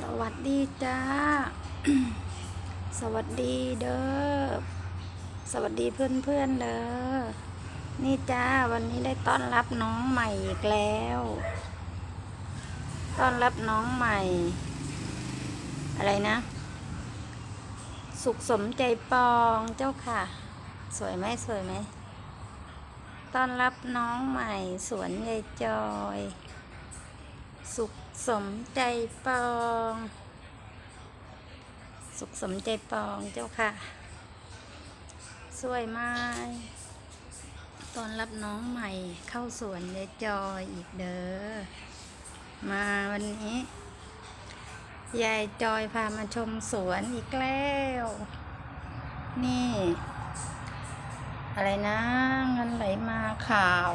สวัสดีจ้า สวัสดีเด้อ สวัสดีเพื่อนเพื่อนๆเด้อ นี่จ้าวันนี้ได้ต้อนรับน้องใหม่อีกแล้ว ต้อนรับน้องใหม่ อะไรนะ สุขสมใจปองเจ้าค่ะ สวยไหมสวยไหม ต้อนรับน้องใหม่สวนยายจอย สุข สมใจปอง สุขสมใจปองเจ้าค่ะ สวยมากตอนรับน้องใหม่เข้าสวนยายจอยอีกเด้อ มาวันนี้ ยายจอยพามาชมสวนอีกแล้ว นี่ อะไรนะเงินไหลมาขาว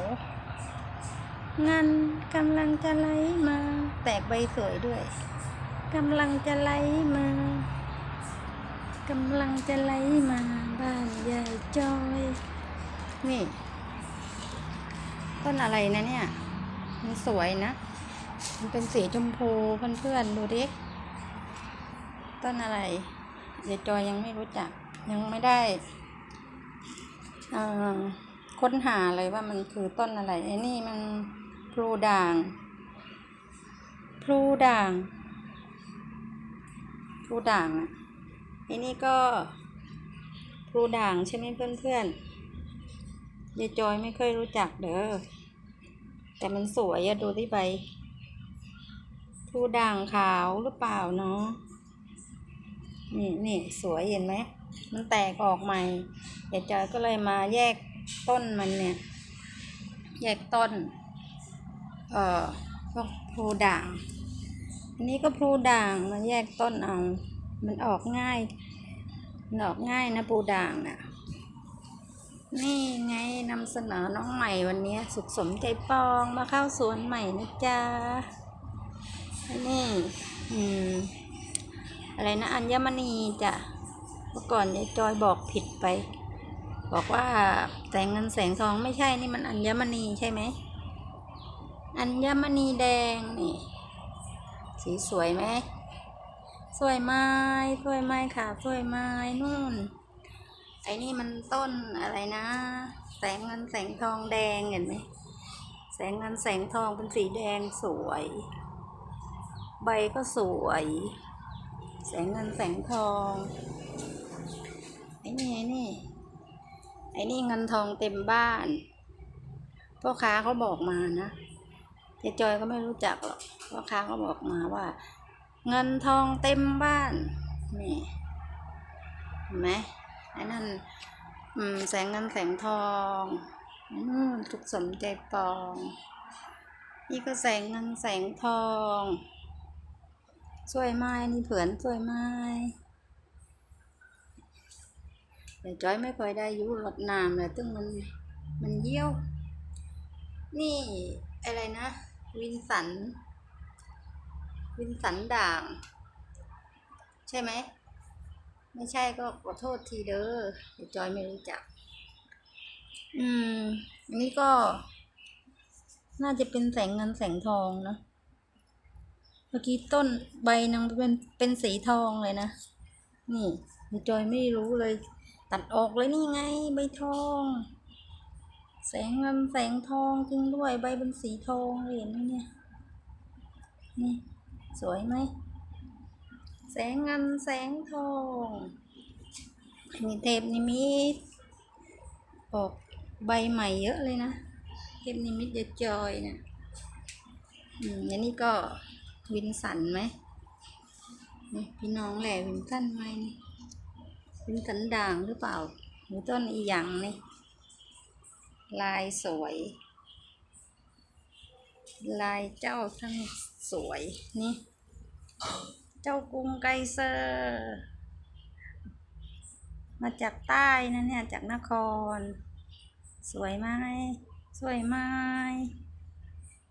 เงินกำลังจะไหลมา แตกใบสวยด้วยกำลังจะไหลมากำลังจะไหลมาบ้านยายจอย นี่ ต้นอะไรนะเนี่ย มันสวยนะ มันเป็นสีชมพูเพื่อนๆดูดิ ต้นอะไรยายจอยยังไม่รู้จัก ยังไม่ได้ค้นหาเลยว่ามันคือต้นอะไรไอ้นี่มันพลูด่าง พลูด่างพลูด่างอะไอ้นี่ก็พลูด่างใช่ไหมเพื่อนๆยายจอยไม่เคยรู้จักเด้อแต่มันสวยอะดูที่ใบพลูด่างขาวหรือเปล่าเนาะนี่นี่สวยเห็นไหมมันแตกออกใหม่ยายจอยก็เลยมาแยกต้นมันเนี่ย แยกต้น เอ่อ พลูด่าง อันนี้ก็พลูด่างมาแยกต้นเอา มันออกง่ายมันออกง่ายนะพลูด่างน่ะ นี่ไงนำเสนอน้องใหม่วันนี้สุขสมใจปองมาเข้าสวนใหม่นะจ๊ะนนี่อืมอะไรนะอัญมณีจ้ะเมื่อก่อนยายจอยบอกผิดไป บอกว่าแสงเงินแสงทองไม่ใช่นี่มันอัญมณีใช่ไหม อัญมณีแดงนี่ สีสวยไหม สวยไม้สวยไม้ค่ะ สวยไม้นู่น ไอ้นี่มันต้นอะไรนะ แสงเงินแสงทองแดงเห็นไหม แสงเงินแสงทองเป็นสีแดงสวย ใบก็สวย แสงเงินแสงทอง ไอ้นี่ไอ้นี่ ไอ้นี่เงินทองเต็มบ้านพ่อค้าเขาบอกมานะ เจ๊จอยก็ไม่รู้จักหรอกพ่อค้าเขาบอกมาว่า เงินทองเต็มบ้านนี่เห็นไหมไอ้นั่นแสงเงินแสงทองอืมสุขสมใจปอง นี่ก็แสงเงินแสงทองสวยไม้นี่เผือนสวยไม้แต่จ้อยไม่ค่อยได้ยุรดน้ำเลยตึ้งมันมันเยี่ยว นี่อะไรนะ วินสัน วินสันด่าง ใช่ไหม ไม่ใช่ก็ขอโทษทีเด้อเดี๋ยวจอยไม่รู้จัก อืม อันนี้ก็ น่าจะเป็นแสงเงินแสงทองเนะเมื่อกี้ต้นใบนางเป็นเป็นสีทองเลยนะ นี่ยายจอยไม่รู้เลย ตัดออกเลยนี่ไง ใบทอง แสงเงินแสงทองจริงด้วยใบเป็นสีทองเห็นไหมเนี่ยนี่สวยไหมแสงเงินแสงทองอันนี้เทปนิมิตออกใบใหม่เยอะเลยนะเทปนิมิตยายจอยเนะี่ยอืมอันนี้ก็วินสันไหมนี่พี่น้องแหละวินสันไหมนี่วินสันด่างหรือเปล่าหรือต้นอีหยังนี่ ลายสวย ลายเจ้าทั้งสวยนี่ เจ้ากรุงไกเซอร์ มาจากใต้นะเนี่ย จากนคร สวยไหมสวยไหม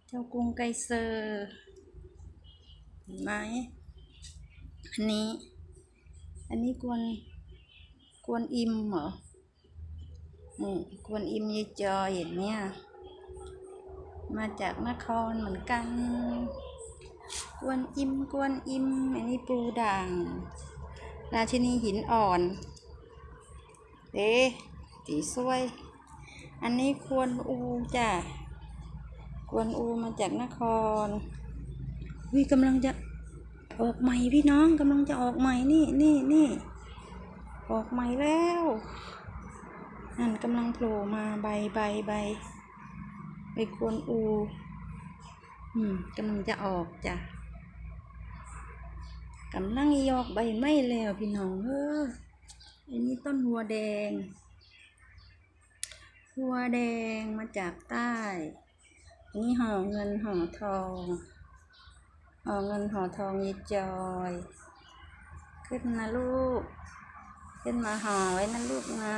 เจ้ากรุงไกเซอร์เห็นไหมอันนี้ อันนี้กวนกวนอิมเหรอ นี่กวนอิมยายจอเห็นเนี่ยมาจากนครเหมือนกันกวนอิมกวนอิมอันนี้ปูด่าง ราชินีหินอ่อนเอ๊ะสีสวย อันนี้ควรอูจ้ะกวนอูมาจากนครวิกำลังจะออกใหม่พี่น้องกำลังจะออกใหม่นี่นี่นี่ออกใหม่แล้ว นั่นกำลังโผล่มาใบใบใบใบกวนอู อืมกำลังจะออกจ้ะกำลังยอกใบไม้แล้วพี่น้องเอออันนี้ต้นหัวแดง หัวแดงมาจากใต้อันนี้ห่อเงินห่อทองห่อเงินห่อทองยีจอย ขึ้นนะลูก ขึ้นมาห่อไว้นะลูกนะ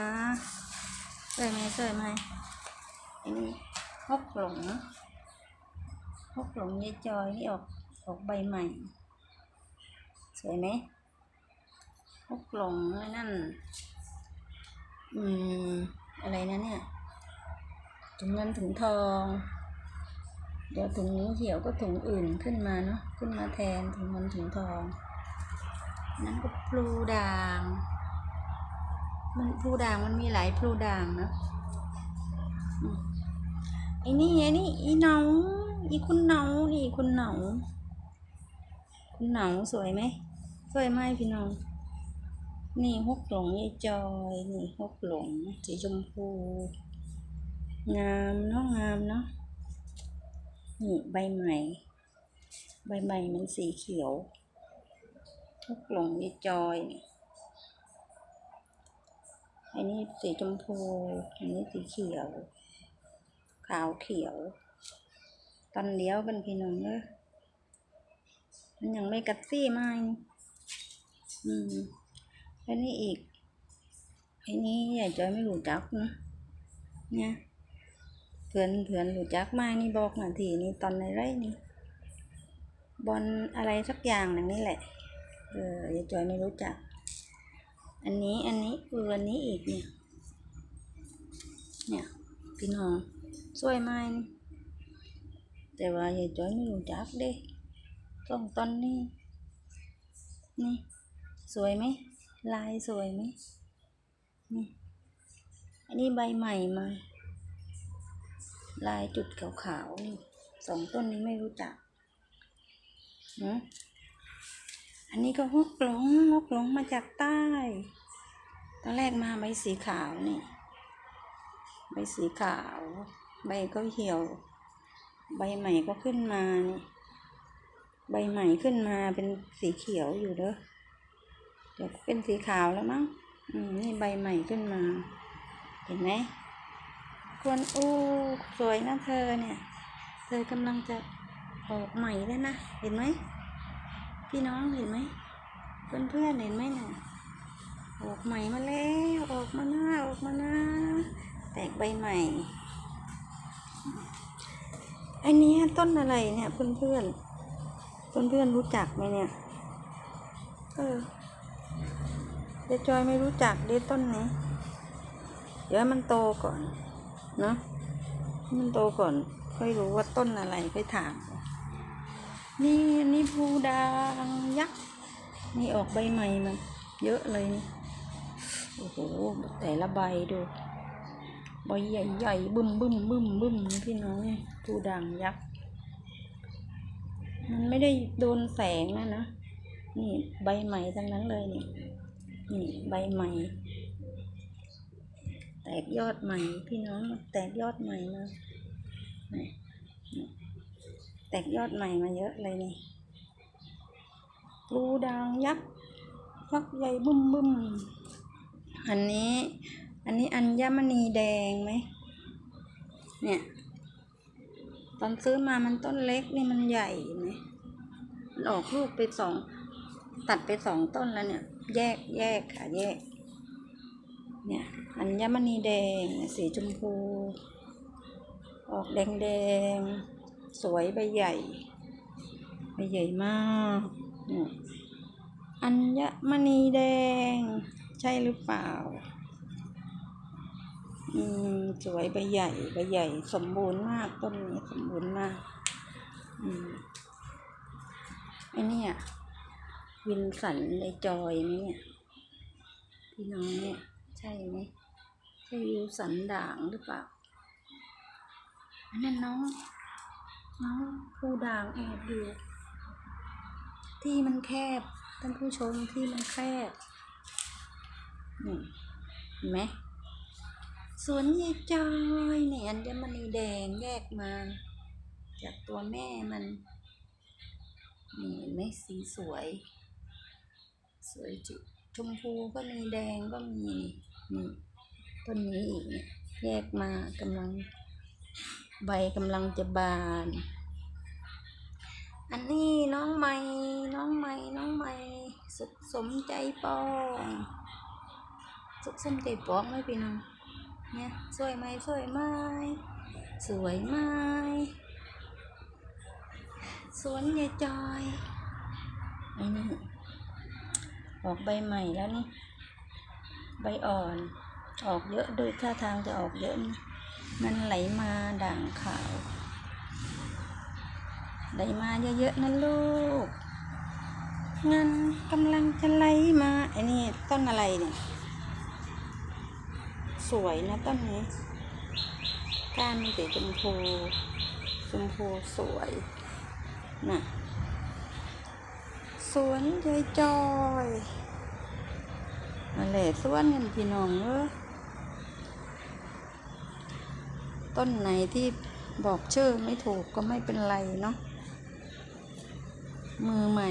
สวยไหมสวยไหมอันนี้ฮกหลงฮกหลงยีจอยนี่ออกออกใบใหม่ สวยไหมฮกหลงไอ้นั่น อืม อะไรนะเนี่ย ถุงเงินถุงทอง เดี๋ยวถุงนี้เขียวก็ถุงอื่นขึ้นมาเนาะ ขึ้นมาแทนถุงเงินถุงทอง นั่นก็พลูด่าง มันพลูด่างมันมีหลายพลูด่างเนะอืมไอ้นี่ไอ้นี่อีเหนาอีคุณเหนานี่คุณเหนาคุณเหนาสวยไหมสวยไหมพี่น้อง นี่ฮกหลงยายจอย นี่ฮกหลงสีชมพู งามเนาะงามเนาะนี่ใบใหม่ ใบใหม่มันสีเขียวฮกหลงยายจอยนี่ อันนี้สีชมพู อันนี้สีเขียว ขาวเขียว ตอนเลี้ยวเป็นพี่น้องเนอะมันยังไม่กัดซี่ไม้อืมแล้วนี่อีกอ้นี่ยายจอยไม่รู้จักนะเนี่ยเพื่อนเพื่อนรู้จักมากนี่บอกมาทีนี่ตอนในไรนี่บอลอะไรสักอย่างหนึ่งนี่แหละ เออยายจอยไม่รู้จัก อันนี้อันนี้เอออันนี้อีกเนี่ย เนี่ยพี่น้องสวยไหมแต่ว่าอย่ายจอยไม่รู้จักเด้ต้องตอนนี้นี่ สวยไหมลายสวยไหมนี่ อันนี้ใบใหม่มา ลายจุดขาวๆนี่สองต้นนี้ไม่รู้จักนะ อันนี้ก็ฮกหลงฮกหลงมาจากใต้ ตอนแรกมาใบสีขาวนี่ ใบสีขาว ใบก็เหี่ยว ใบใหม่ก็ขึ้นมานี่ ใบใหม่ขึ้นมาเป็นสีเขียวอยู่เด้อ เดี๋ยวเป็นสีขาวแล้วมั้ง อืมนี่ใบใหม่ขึ้นมา เห็นไหมกวนอูสวยนะเธอเนี่ย เธอกำลังจะออกใหม่แล้วนะ เห็นไหม พี่น้องเห็นไหมเพื่อนเพื่อนเห็นไหมเนี่ยออกใหม่มาแล้วออกมาหน้าออกมาหน้าแตกใบใหม่อันนี้ต้นอะไรเนี่ยเพื่อนเพื่อนเพื่อนเพื่อนรู้จักไหมเนี่ยเออเดจอยไม่รู้จักเดต้นนี้ เดี๋ยวมันโตก่อนเนาะมันโตก่อนค่อยรู้ว่าต้นอะไรค่อยถาม นี่นี่ภูดางยักษ์นี่ออกใบใหม่มาเยอะเลยนี่โอ้โหแต่ละใบดูใบใหญ่ๆบึ้มบึ้มบึ้มบึ้มพี่น้องภูดางยักษ์มันไม่ได้โดนแสงนะนะนี่ใบใหม่ทั้งนั้นเลยนี่นี่ใบใหม่ แตกยอดใหม่พี่น้องแตกยอดใหม่มานี่นี่ กยอดใหม่มาเยอะเลยนี่รูดังยักษ์ยักษ์ใหญ่บึ้มบึ้มอันนี้ อันนี้อัญมณีแดงไหม เนี่ย ตอนซื้อมามันต้นเล็กนี่มันใหญ่ไหมออกลูกไปสอง ตัดไปสองต้นแล้วเนี่ย แยกแยกค่ะแยก เนี่ย อัญมณีแดง สีชมพู ออกแดงแดง สวยใบใหญ่ ใบใหญ่มาก อัญมณีแดง ใช่หรือเปล่า อืม สวยใบใหญ่ ใบใหญ่ สมบูรณ์มาก ต้นนี้สมบูรณ์มาก อืมไอเนี่ย วินสันในจอยนี่พี่น้องเนี่ยใช่ไหมใช่วิวสันด่างหรือเปล่าอันนั้นน้อง น้องผู้ด่างแอบอยู่ ที่มันแคบท่านผู้ชมที่มันแคบนี่เห็นไหมสวนยายจอยเนี่ยอัญมณีแดงแยกมา จากตัวแม่มันนี่เห็นไหมสีสวย สวยจุชมพูก็มีแดงก็มีนี่ต้นนี้อีกเนี่ยแยกมากำลัง ใบกำลังจะบาน อันนี้น้องใหม่ น้องใหม่ น้องใหม่ สุขสมใจปอง สุขสมใจปองไหมพี่น้อง เนี่ย สวยไหมสวยไหม สวยไหม สวนยายจอยอ้นี่ออกใบใหม่แล้วนี่ ใบอ่อน ออกเยอะโดยท่าทางจะออกเยอะนะ มันไหลมาด่างขาว ไหลมาเยอะๆนะลูก เงินกำลังจะไหลมาไอ้นี่ต้นอะไรเนี่ย สวยนะต้นนี้ก้านมันสีชมพูชมพูสวยน่ะสวนยายจอยมาแหละสวนกันพี่น้องเออ ต้นไหนที่บอกชื่อไม่ถูกก็ไม่เป็นไรเนาะมือใหม่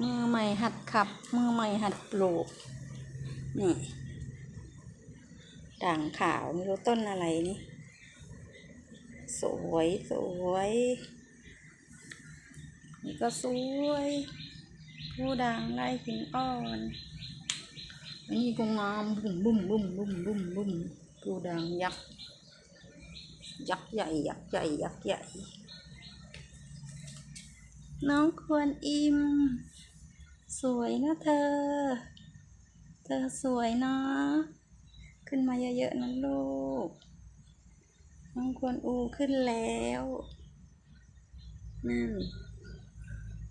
มือใหม่หัดขับ มือใหม่หัดปลูกนี่ด่างขาวไม่รู้ต้นอะไรนี่ สวยสวยนี่ก็สวยผู้ด่างลายหินอ่อนอันนี้ก็งามบุ้มบุ้มบุ้มบุ้มบุ้มบุ้มผู้ด่างยักษ์ ยักษ์ใหญ่ยักษ์ใหญ่ยักษ์ใหญ่ น้องควรอิม สวยนะเธอ เธอสวยเนาะขึ้นมาเยอะๆนะลูก น้องควรอูขึ้นแล้วนั่น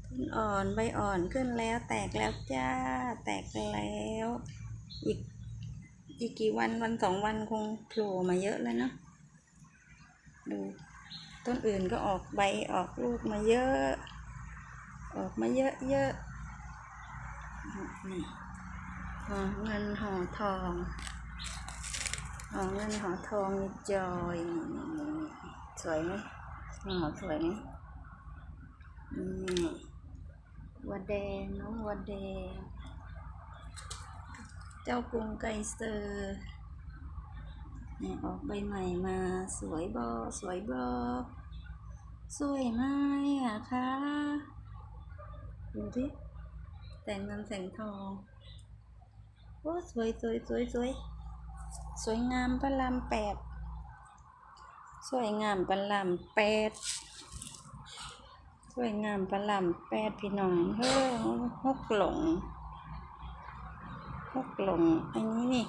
ต้นอ่อนใบอ่อนขึ้นแล้วแตกแล้วจ้า แตกแล้ว อีกอีกกี่วันวันสองวันคงโผล่มาเยอะแล้วเนาะ ดู ต้นอื่นก็ออกใบออกลูกมาเยอะ ออกมาเยอะเยอะนี่หอเงินหอทองหอเงินหอทองจอยนี่นี่นี่สวยไหมหอสวยไหมนี่วัวแดงน้องวัวแดง เจ้ากรุงไกเซอร์ ออกใบใหม่มาสวยบอสวยบอสวยไหมอะคะดูสิแต่งเงินแต่งทองโอ้สวยสวยสวยสวยสวยงามพระรามแปดสวยงามพระรามแปดสวยงามพระรามแปดพี่น้องเฮ้อฮกหลงฮกหลงอันนี้นี่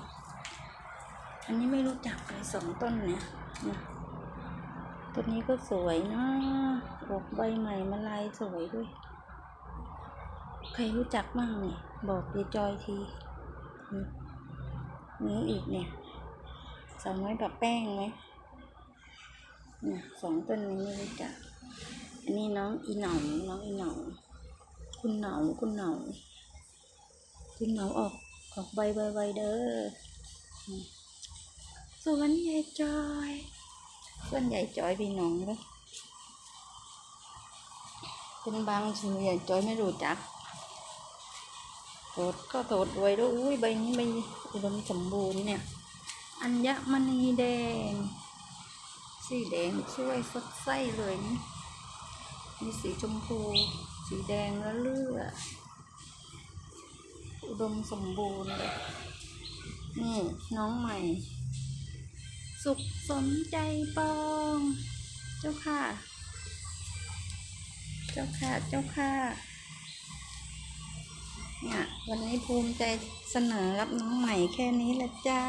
อันนี้ไม่รู้จักเลยสองต้นเนี่ยต้นนี้ก็สวยนะออกใบใหม่มาลายสวยด้วย ใครรู้จักมั่งเนี่ย บอกยายจอยทีนี่อีกเนี่ยสาวน้อยแบบแป้งไหมเนี่ยสองต้นนี้ไม่รู้จัก อันนี้น้องอีหนาน้องอีหนาคุณเหนาคุณเหนาคุณเหนาออกออกใบไวๆเด้อ วนใหญ่จอยส่วนใหญ่จอยพี่น้องเลยเป็นบางส่วนใหญ่จอยไม่รู้จักโทษก็โทษด้วยด้วยอุ้ยใบนี้ใบอุดมสมบูรณ์เนี่ย อัญมณีแดง สีแดงช่วยสดใสเลยนี่มีสีชมพู สีแดงแล้วเลือดอุดมสมบูรณ์เลยนี่น้องใหม่ สุขสมใจปอง เจ้าค่ะ เจ้าค่ะ เจ้าค่ะ เนี่ยวันนี้ภูมิใจเสนอรับน้องใหม่แค่นี้ละจ้า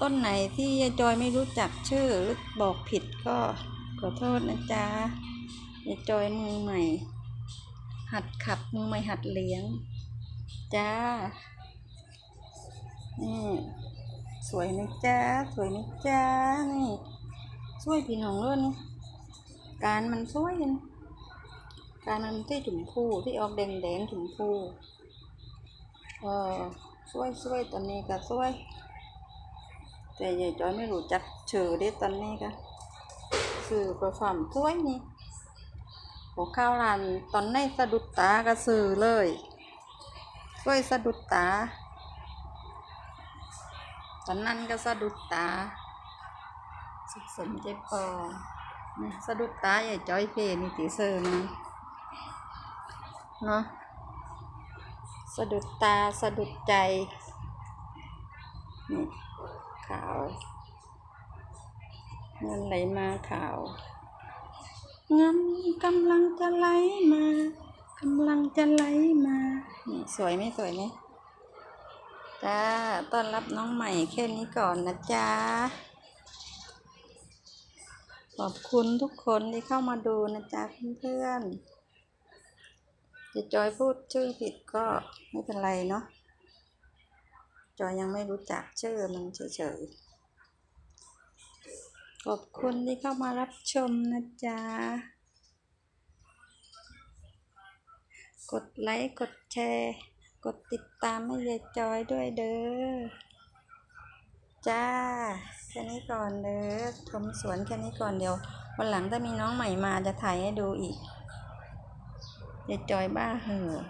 ต้นไหนที่ยายจอยไม่รู้จักชื่อหรือบอกผิดก็ขอโทษนะจ๊ะยายจอยมือใหม่ หัดขับมือใหม่หัดเลี้ยง จ้า นี่ สวยนะจ้าสวยนะจ้านี่สวยพี่น้องเลยนี่การมันสวยนะการมันที่จุ่มพูที่ออกแดงแดงๆจุ่มพูเออสวยสวยตอนนี้ก็สวย แต่ยายจอยไม่รู้จักชื่อเด้ตอนนี้ก็สื่อประความสวยนี่หัวข้าวร้านตอนในสะดุดตาก็สื่อเลยสวยสะดุดตา นนั้นก็สะดุดตา สุดสมใจปอสะดุดตาใหญ่จ้อยเพนี่ตีเซอร์นะเนาะสะดุดตาสะดุดใจนี่ขาวเงินไหลมาขาวเงินกำลังจะไหลมากำลังจะไหลมานี่สวยไหมสวยไหม จ้าต้อนรับน้องใหม่แค่นี้ก่อนนะจ๊ะ ขอบคุณทุกคนที่เข้ามาดูนะจ๊ะเพื่อนๆจะจอยพูดชื่อผิดก็ไม่เป็นไรเนาะ จอยยังไม่รู้จักชื่อมันเฉยๆ ขอบคุณที่เข้ามารับชมนะจ๊ะ กดไลค์ กดแชร์ กดติดตามให้ยายจอยด้วยเด้อ จ้า แค่นี้ก่อนเด้อชมสวนแค่นี้ก่อนเดี๋ยว วันหลังถ้ามีน้องใหม่มาจะถ่ายให้ดูอีกยายจอยบ้าเหอะ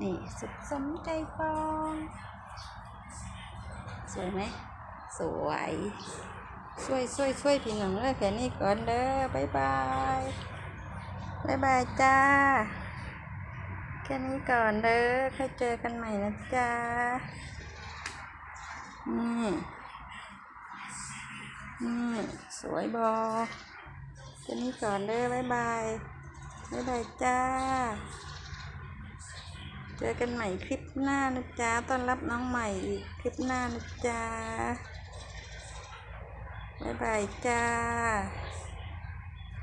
นี่สุดสมใจปอง สวยไหม สวย ช่วยช่วยช่วยพี่น้องเลยแค่นี้ก่อนเด้อบ๊ายบาย บ๊ายบายจ้า ค่นี้ก่อนเด้อค่อยเจอกันใหม่นะจ๊ะ นี่นี่สวยบอแค่นี้ก่อนเด้อบ๊ายบาย บ๊ายบายจ้า เจอกันใหม่คลิปหน้านะจ๊ะ ต้อนรับน้องใหม่อีกคลิปหน้านะจ๊ะ บ๊ายบายจ้า